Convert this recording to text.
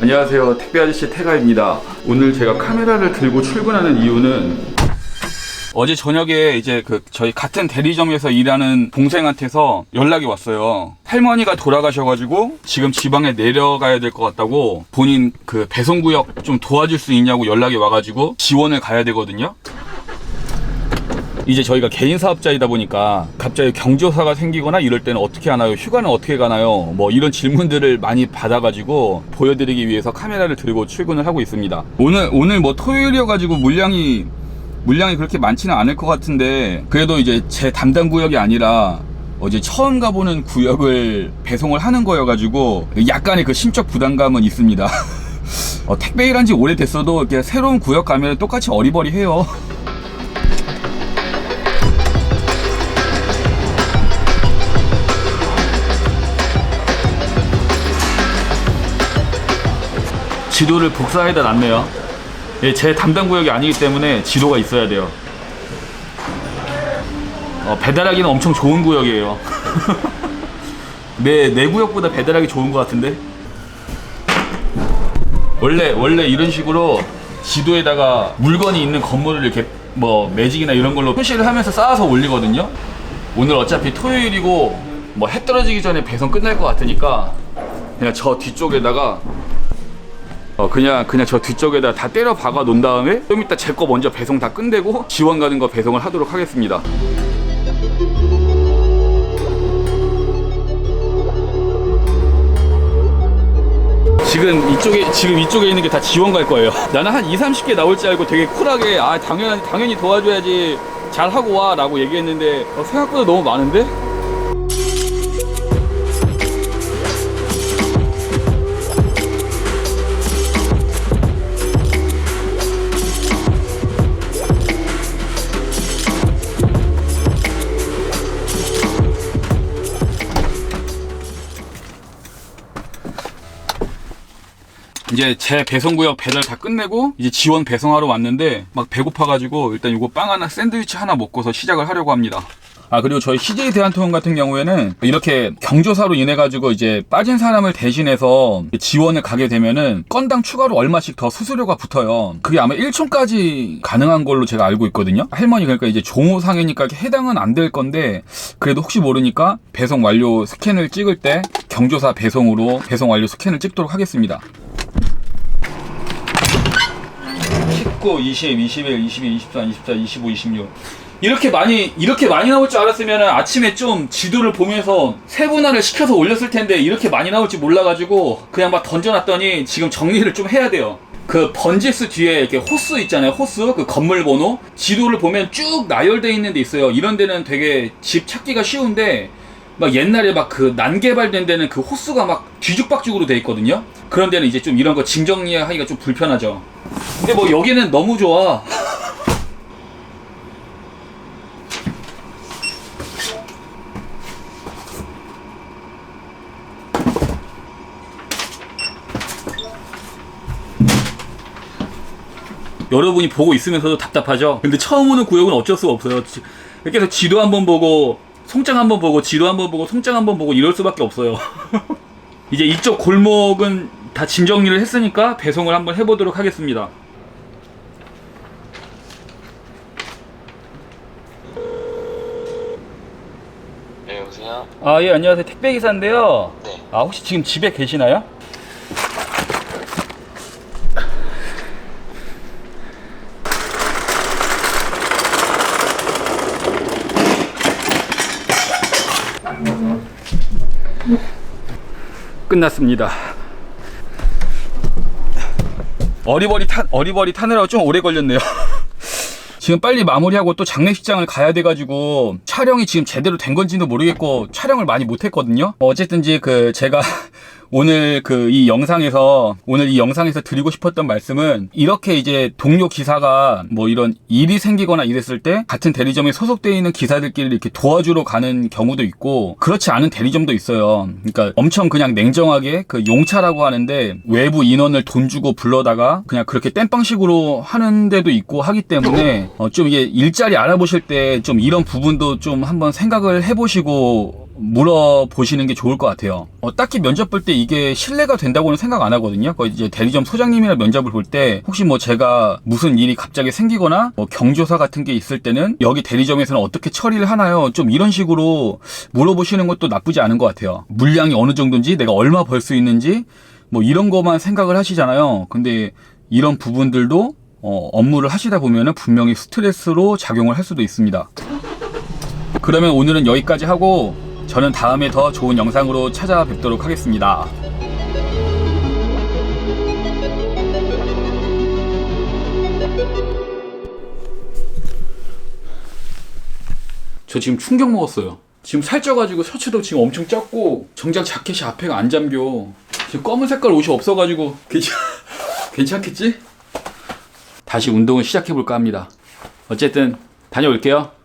안녕하세요. 택배 아저씨 태가입니다. 오늘 제가 카메라를 들고 출근하는 이유는 어제 저녁에 이제 그 저희 같은 대리점에서 일하는 동생한테서 연락이 왔어요. 할머니가 돌아가셔가지고 지금 지방에 내려가야 될 것 같다고 본인 그 배송구역 좀 도와줄 수 있냐고 연락이 와가지고 지원을 가야 되거든요. 이제 저희가 개인 사업자이다 보니까 갑자기 경조사가 생기거나 이럴 때는 어떻게 하나요? 휴가는 어떻게 가나요? 뭐 이런 질문들을 많이 받아가지고 보여드리기 위해서 카메라를 들고 출근을 하고 있습니다. 오늘 오늘 뭐 토요일이어가지고 물량이 물량이 그렇게 많지는 않을 것 같은데 그래도 이제 제 담당 구역이 아니라 어제 처음 가보는 구역을 배송을 하는 거여가지고 약간의 그 심적 부담감은 있습니다. 어, 택배 일한 지 오래됐어도 이렇게 새로운 구역 가면 똑같이 어리버리해요. 지도를 복사해다 놨네요. 예, 제 담당 구역이 아니기 때문에 지도가 있어야 돼요. 어, 배달하기는 엄청 좋은 구역이에요. 내, 내 구역보다 배달하기 좋은 것 같은데? 원래, 원래 이런 식으로 지도에다가 물건이 있는 건물을 이렇게 뭐 매직이나 이런 걸로 표시를 하면서 쌓아서 올리거든요. 오늘 어차피 토요일이고 뭐 해 떨어지기 전에 배송 끝날 것 같으니까 그냥 저 뒤쪽에다가 어 그냥 그냥 저 뒤쪽에다 다 때려 박아 놓은 다음에 좀 이따 제 거 먼저 배송 다 끝내고 지원 가는 거 배송을 하도록 하겠습니다. 지금 이쪽에 지금 이쪽에 있는 게 다 지원 갈 거예요. 나는 한 2, 30개 나올 줄 알고 되게 쿨하게 아 당연 당연히 도와줘야지 잘 하고 와라고 얘기했는데 어, 생각보다 너무 많은데? 이제 제 배송구역 배달 다 끝내고 이제 지원 배송하러 왔는데 막 배고파가지고 일단 이거 빵 하나 샌드위치 하나 먹고서 시작을 하려고 합니다. 아 그리고 저희 CJ 대한통운 같은 경우에는 이렇게 경조사로 인해 가지고 이제 빠진 사람을 대신해서 지원을 가게 되면은 건당 추가로 얼마씩 더 수수료가 붙어요. 그게 아마 1촌까지 가능한 걸로 제가 알고 있거든요. 할머니 그러니까 이제 종호상이니까 해당은 안 될 건데 그래도 혹시 모르니까 배송 완료 스캔을 찍을 때 경조사 배송으로 배송 완료 스캔을 찍도록 하겠습니다. 19, 20, 21, 22, 23, 24, 25, 26. 이렇게 많이 이렇게 많이 나올 줄 알았으면 아침에 좀 지도를 보면서 세분화를 시켜서 올렸을 텐데 이렇게 많이 나올지 몰라가지고 그냥 막 던져놨더니 지금 정리를 좀 해야 돼요. 그 번지수 뒤에 이렇게 호수 있잖아요. 호수 그 건물 번호 지도를 보면 쭉 나열돼 있는 데 있어요. 이런 데는 되게 집 찾기가 쉬운데 막 옛날에 막 그 난개발된 데는 그 호수가 막 뒤죽박죽으로 돼 있거든요. 그런 데는 이제 좀 이런 거짐 정리하기가 좀 불편하죠. 근데 뭐 여기는 너무 좋아. 여러분이 보고 있으면서도 답답하죠. 근데 처음 오는 구역은 어쩔 수가 없어요. 지- 이렇게 해서 지도 한번 보고 송장 한번 보고 지도 한번 보고 송장 한번 보고 이럴 수밖에 없어요. 이제 이쪽 골목은 다 짐 정리를 했으니까 배송을 한번 해보도록 하겠습니다. 네, 여보세요? 아, 예, 안녕하세요. 택배 기사인데요. 네. 아, 혹시 지금 집에 계시나요? 끝났습니다. 어리버리 탄 어리버리 타느라고 좀 오래 걸렸네요. 지금 빨리 마무리하고 또 장례식장을 가야 돼가지고 촬영이 지금 제대로 된 건지도 모르겠고 촬영을 많이 못했거든요. 어쨌든지 그 제가 오늘 그 이 영상에서 오늘 이 영상에서 드리고 싶었던 말씀은 이렇게 이제 동료 기사가 뭐 이런 일이 생기거나 이랬을 때 같은 대리점에 소속되어 있는 기사들끼리 이렇게 도와주러 가는 경우도 있고 그렇지 않은 대리점도 있어요. 그러니까 엄청 그냥 냉정하게 그 용차라고 하는데 외부 인원을 돈 주고 불러다가 그냥 그렇게 땜빵식으로 하는 데도 있고 하기 때문에 어, 좀 이게 일자리 알아보실 때 좀 이런 부분도 좀 한번 생각을 해보시고 물어보시는 게 좋을 것 같아요. 어, 딱히 면접 볼 때 이게 신뢰가 된다고는 생각 안 하거든요. 이제 대리점 소장님이나 면접을 볼 때 혹시 뭐 제가 무슨 일이 갑자기 생기거나 뭐 경조사 같은 게 있을 때는 여기 대리점에서는 어떻게 처리를 하나요? 좀 이런 식으로 물어보시는 것도 나쁘지 않은 것 같아요. 물량이 어느 정도인지 내가 얼마 벌 수 있는지 뭐 이런 것만 생각을 하시잖아요. 근데 이런 부분들도 어, 업무를 하시다 보면은 분명히 스트레스로 작용을 할 수도 있습니다. 그러면 오늘은 여기까지 하고 저는 다음에 더 좋은 영상으로 찾아뵙도록 하겠습니다. 저 지금 충격 먹었어요. 지금 살쪄가지고 셔츠도 지금 엄청 쪘고 정작 자켓이 앞에가 안 잠겨. 지금 검은 색깔 옷이 없어가지고 괜찮 괜찮겠지? 다시 운동을 시작해볼까 합니다. 어쨌든 다녀올게요.